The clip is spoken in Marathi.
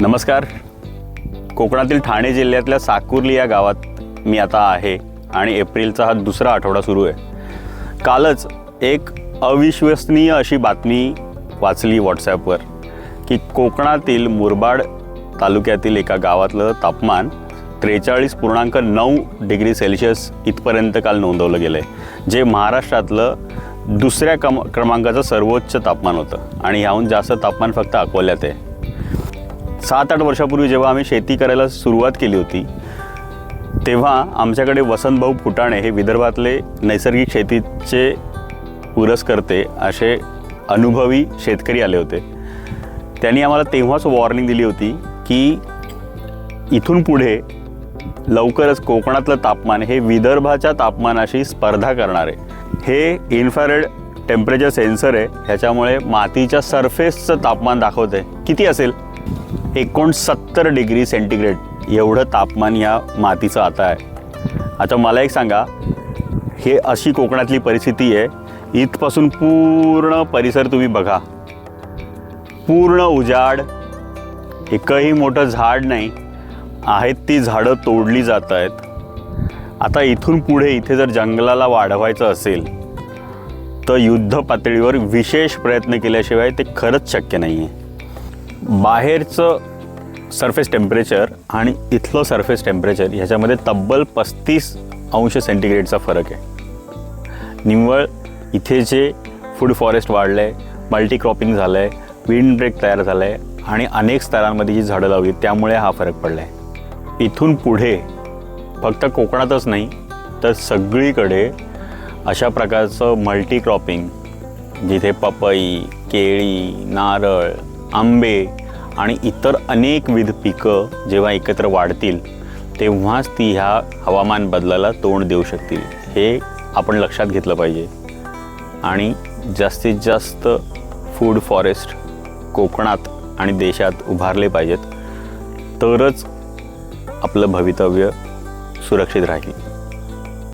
नमस्कार. कोकणातील ठाणे जिल्ह्यातल्या साकुर्ली या गावात मी आता आहे आणि एप्रिलचा हा दुसरा आठवडा सुरू आहे. कालच एक अविश्वसनीय अशी बातमी वाचली व्हॉट्सॲपवर की कोकणातील मुरबाड तालुक्यातील एका गावातलं तापमान त्रेचाळीस पूर्णांक नऊ डिग्री सेल्सिअस इथपर्यंत काल नोंदवलं गेलं आहे जे महाराष्ट्रातलं दुसऱ्या कम क्रमांकाचं सर्वोच्च तापमान होतं. आणि ह्याहून जास्त तापमान फक्त अकोल्यात आहे. सात आठ वर्षापूर्वी जेव्हा आम्ही शेती करायला सुरुवात केली होती तेव्हा आमच्याकडे वसंतभाऊ फुटाणे हे विदर्भातले नैसर्गिक शेतीचे पुरस्कर्ते असे अनुभवी शेतकरी आले होते. त्यांनी आम्हाला तेव्हाच वॉर्निंग दिली होती की इथून पुढे लवकरच कोकणातलं तापमान हे विदर्भाच्या तापमानाशी स्पर्धा करणार आहे. हे इन्फ्रारेड टेम्परेचर सेन्सर आहे ह्याच्यामुळे मातीच्या सरफेसचं तापमान दाखवते आहे किती असेल? एकोणसत्तर डिग्री सेंटीग्रेड एवढं तापमान या मातीचं आता आहे. आता मला एक सांगा हे अशी कोकणातली परिस्थिती आहे इथपासून पूर्ण परिसर तुम्ही बघा. पूर्ण उजाड एकही मोठं झाड नाही आहेत ती झाडं तोडली जात आहेत. आता इथून पुढे इथे जर जंगलाला वाढवायचं असेल तर युद्ध पातळीवर विशेष प्रयत्न केल्याशिवाय ते खरंच शक्य नाही आहे बाहेरचं सरफेस टेम्परेचर आणि इथलं सरफेस टेम्परेचर ह्याच्यामध्ये तब्बल पस्तीस अंश सेंटीग्रेडचा फरक आहे. निव्वळ इथे जे फूड फॉरेस्ट वाढलं आहे मल्टी क्रॉपिंग झालं आहे विंड ब्रेक तयार झालं आहे आणि अनेक स्तरांमध्ये जी झाडं लावली त्यामुळे हा फरक पडला आहे इथून पुढे फक्त कोकणातच नाही तर सगळीकडे अशा प्रकारचं मल्टी क्रॉपिंग जिथे पपई केळी नारळ आंबे आणि इतर अनेकविध पिकं जेव्हा एकत्र वाढतील तेव्हाच ती ह्या हवामान बदलाला तोंड देऊ शकतील. हे आपण लक्षात घेतलं पाहिजे. आणि जास्तीत जास्त फूड फॉरेस्ट कोकणात आणि देशात उभारले पाहिजेत. तरच आपलं भवितव्य सुरक्षित राहील.